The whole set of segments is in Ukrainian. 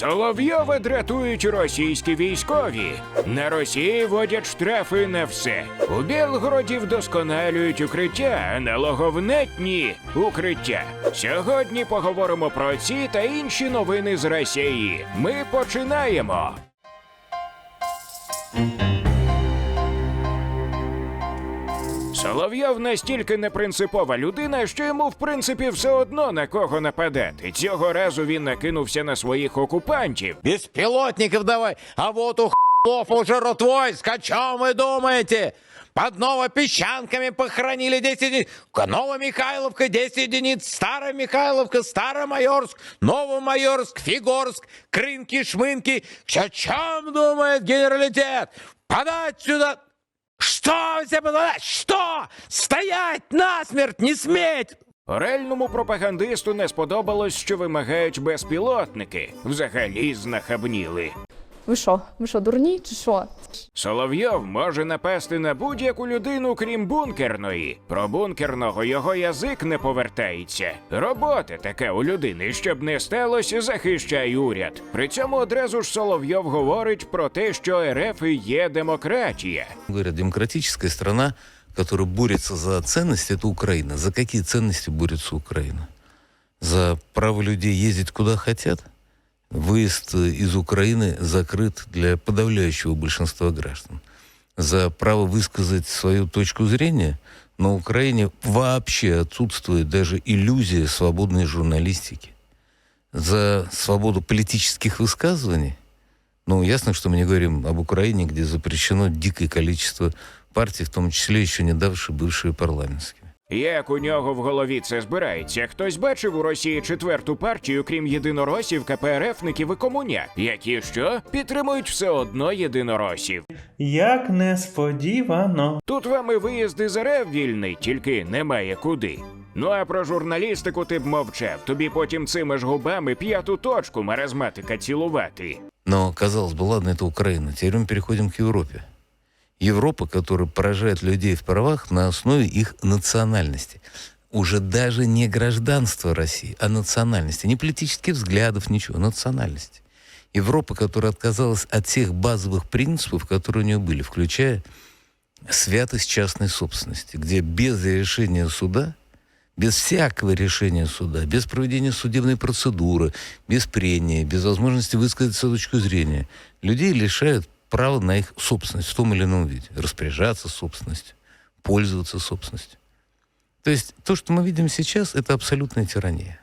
Соловйова дратують російські військові. На Росії водять штрафи на все. У Білгороді вдосконалюють укриття, а на укриття. Сьогодні поговоримо про ці та інші новини з Росії. Ми починаємо. Соловйов настільки непринципова людина, що йому в принципі все одно на кого нападати. Цього разу він накинувся на своїх окупантів. Беспилотников давай, а вот у хлов уже рот войск, о чем вы думаете? Под Новопесчанками похоронили 10 единиц. Новомихайловка 10 единиц, Старая Михайловка, Старомайорск, Новомайорск, Фигорск, Крынки, Шмынки. О чем думает генералитет? Подать сюда... Вы себе подать? Что? Стоять насмерть, не сметь! Орельному пропагандисту не сподобалось, що вимагають безпілотники. Взагалі знахабніли. Ви що? Ви що, дурні чи що? Соловйов може напасти на будь-яку людину, крім бункерної. Про бункерного його язик не повертається. Робота така у людини, щоб не сталося, захищай уряд. При цьому одразу ж Соловйов говорить про те, що РФ є демократія. Говорят, демократическая страна, которая борется за ценности, это Украина. За какие ценности борется Украина? За право людей ездить куда хотят? Выезд из Украины закрыт для подавляющего большинства граждан. За право высказать свою точку зрения на Украине вообще отсутствует даже иллюзия свободной журналистики. За свободу политических высказываний ну, ясно, что мы не говорим об Украине, где запрещено дикое количество партий, в том числе еще не давшие бывшие парламентскими. Як у нього в голові це збирається? Хтось бачив у Росії четверту партію, крім єдиноросів, КПРФників і комуня, які що підтримують все одно єдиноросів. Як несподівано. Тут вам і виїзди з РФ вільний, тільки немає куди. Ну а про журналістику ти б мовчав. Тобі потім цими ж губами п'яту точку маразматика цілувати. Но, казалось бы, ладно, это Украина. Теперь мы переходим к Европе. Европа, которая поражает людей в правах на основе их национальности. Уже даже не гражданства России, а национальности. Не политических взглядов, ничего, национальности. Европа, которая отказалась от всех базовых принципов, которые у нее были, включая святость частной собственности, где без решения суда, без всякого решения суда, без проведения судебной процедуры, без прения, без возможности высказать свою точку зрения, людей лишают права на их собственность в том или ином виде, распоряжаться собственностью, пользоваться собственностью. То есть то, что мы видим сейчас, это абсолютная тирания.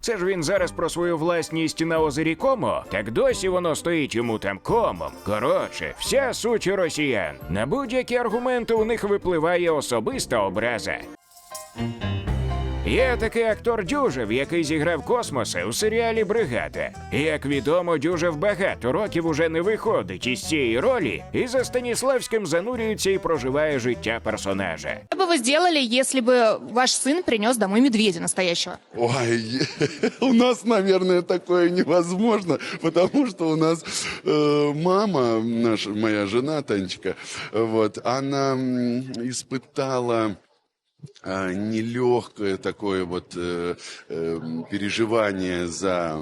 Це ж він зараз про свою власність на озері Комо, так досі воно стоїть йому там комом. Коротше, вся суть росіян. На будь-які аргументи у них випливає особиста образа. Є такий актор Дюжев, який зіграв космоса у серіалі Бригада. І, Як відомо, Дюжев багато років уже не виходить із цієї ролі і за Станіславським занурюється і проживає життя персонажа. Что бы вы сделали, если бы ваш сын принес домой медведя настоящего? Ой, у нас, наверное, такое невозможно, потому что у нас э, мама, наша, моя жена Танечка, вот, она м, испытала а, нелегкое такое вот э, э, переживание за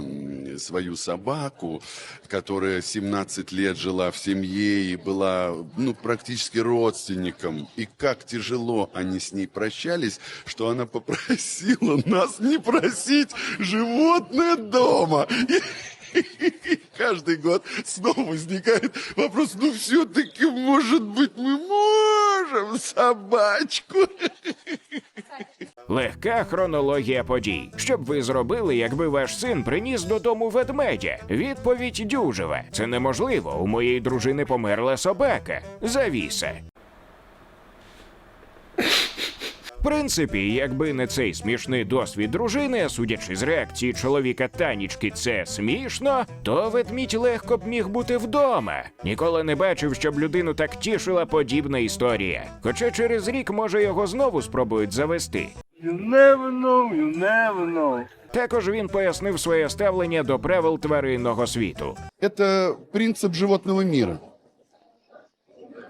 свою собаку, которая 17 лет жила в семье и была ну, практически родственником. И как тяжело они с ней прощались, что она попросила нас не просить животное дома. И каждый год снова возникает вопрос, ну все-таки, может быть, мы можем собачку? Легка хронологія подій. Що б ви зробили, якби ваш син приніс додому ведмедя? Відповідь Дюжева. Це неможливо. У моєї дружини померла собака. Завіса. В принципі, якби не цей смішний досвід дружини, судячи з реакції чоловіка Танічки, це смішно, то ведмідь легко б міг бути вдома. Ніколи не бачив, щоб людину так тішила подібна історія. Хоча через рік, може, його знову спробують завести. You never know, you never know. Також він пояснив своє ставлення до правил тваринного світу. Это принцип животного мира.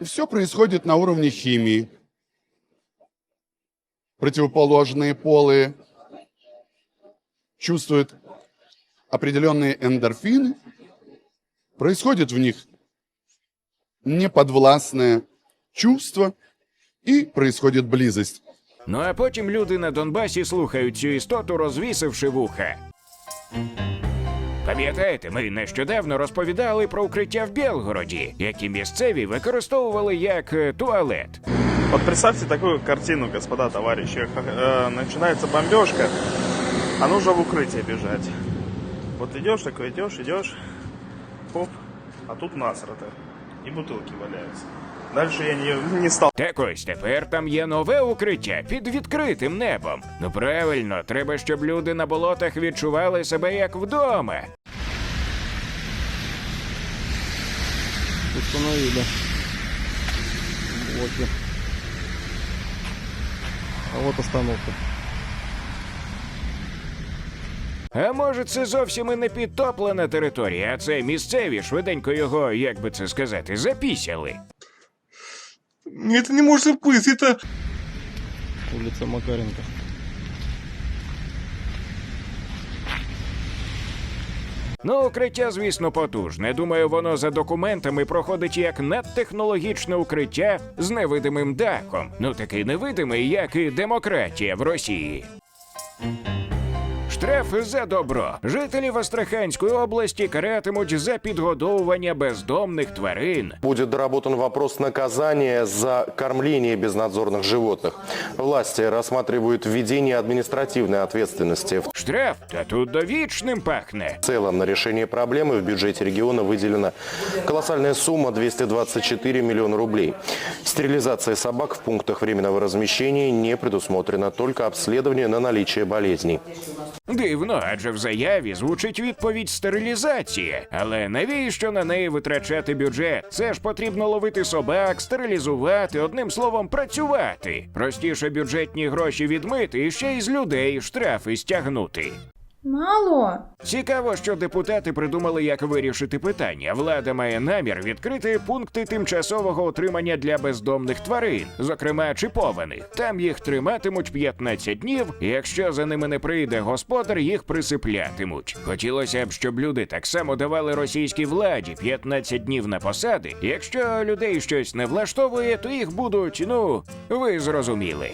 И все происходит на уровне химии. Противоположные полы чувствуют определенные эндорфины происходит в них неподвластное чувство и происходит близость. Ну а потім люди на Донбасі слухають цю істоту, розвісивши вуха. Пам'ятаєте, ми нещодавно розповідали про укриття в Білгороді, які місцеві використовували як е, туалет. Вот представьте такую картину, господа товарищи. Э, начинается бомбежка, а нужно в укрытие бежать. Вот идешь такой, идешь, идешь, хоп, а тут насрато. И бутылки валяются. Дальше я не, не стал Так ось тепер там є нове укриття під відкритим небом. Ну правильно, треба, щоб люди на болотах відчували себе як вдома. Установили блоки. А вот остановка. А може, це зовсім і не підтоплена територія, а це місцеві швиденько його, як би це сказати, запісяли. Это не может быть, это... Улица Макаренко. Ну, укриття, звісно, потужне. Думаю, воно за документами проходить як надтехнологічне укриття з невидимим дахом. Ну такий невидимий, як і демократія в Росії. Штраф за добро. Жителів Астраханської області каратимуть за підгодовування бездомних тварин. Будет доработан вопрос наказания за кормление безнадзорных животных. Власти рассматривают введение административной ответственности. В Штраф та тут довічним пахне. целом на решение проблемы в бюджете региона выделена колоссальная сумма 224 миллиона рублей. Стерилизация собак в пунктах временного размещения не предусмотрена, только обследование на наличие болезней. Дивно, адже в заяві звучить відповідь стерилізація. Але навіщо на неї витрачати бюджет? Це ж потрібно ловити собак, стерилізувати, одним словом, працювати. Простіше бюджетні гроші відмити і ще й з людей штрафи стягнути. Мало. Цікаво, що депутати придумали, як вирішити питання. Влада має намір відкрити пункти тимчасового утримання для бездомних тварин, зокрема чіпованих. Там їх триматимуть 15 днів. і Якщо за ними не прийде господар, їх присиплятимуть. Хотілося б, щоб люди так само давали російській владі 15 днів на посади. Якщо людей щось не влаштовує, то їх будуть, ну ви зрозуміли.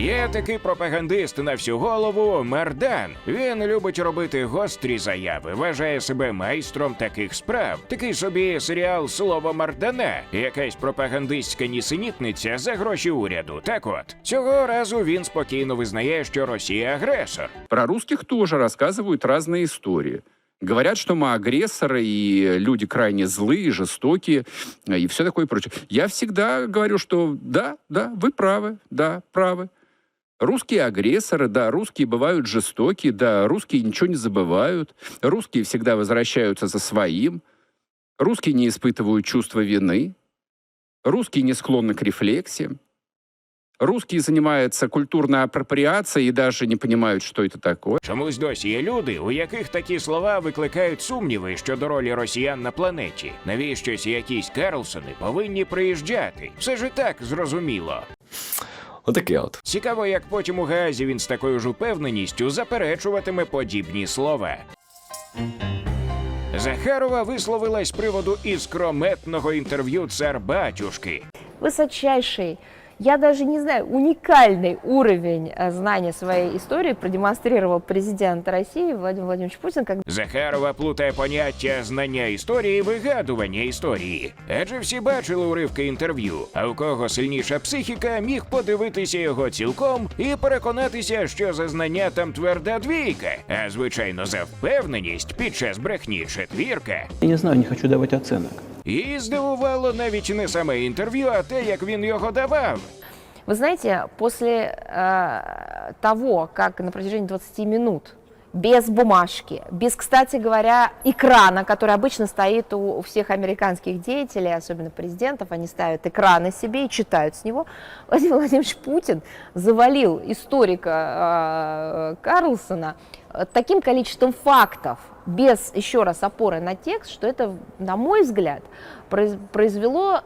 Є такий пропагандист на всю голову Мардан. Він любить робити гострі заяви, вважає себе майстром таких справ. Такий собі серіал Слово Мардана, якась пропагандистська нісенітниця за гроші уряду. Так от цього разу він спокійно визнає, що Росія агресор. Про русских тоже рассказывают разные истории. Говорят, что мы агрессоры и люди крайне злые, жестокие э, и все такое прочее. Я всегда говорю, что да, да, вы правы, да, правы. Русские агрессоры, да, русские бывают жестокие, да, русские ничего не забывают, русские всегда возвращаются за своим, русские не испытывают чувства вины, русские не склонны к рефлексиям, русские занимаются культурной апроприацией и даже не понимают, что это такое. Чомусь досі є люди, у яких такі слова викликають сумніви щодо ролі росіян на планеті. Навіщось якісь Карлсони повинні приїжджати. Все ж і так зрозуміло. Отаке от. Цікаво, як потім у Гаазі він з такою ж упевненістю заперечуватиме подібні слова. Захарова висловилась з приводу іскрометного інтерв'ю цар батюшки. высочайший, я даже не знаю, уникальный уровень э, знания своей истории продемонстрировал президент России Владимир Владимирович Путин, когда Захарова плутає поняття знання історії вигадування історії. Адже всі бачили уривки інтерв'ю. А у кого сильніша психіка, міг подивитися його цілком і переконатися, що за знання там тверда двійка, а звичайно за впевненість під час брехні четвірка. Я не знаю, не хочу давать оценок. І здивувало навіть не саме інтерв'ю, а те, як він його давав. Вы знаете, после э, того, как на протяжении 20 минут без бумажки, без, кстати говоря, экрана, который обычно стоит у, у всех американских деятелей, особенно президентов, они ставят экраны себе и читают с него. Владимир Владимирович Путин завалил историка э, Карлсона э, таким количеством фактов, без еще раз опоры на текст, что это, на мой взгляд, произ- произвело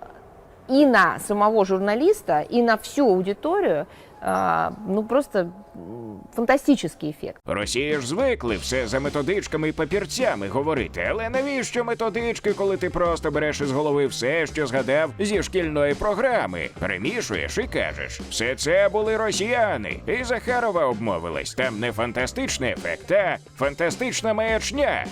и на самого журналиста, и на всю аудиторию, а, ну просто м, фантастический эффект. Росії ж звикли все за методичками і папірцями говорити. Але навіщо методички, коли ти просто береш із голови все, що згадав зі шкільної програми, перемішуєш і кажеш, все це були росіяни. І Захарова обмовилась. Там не фантастичний ефект, а фантастична маячня.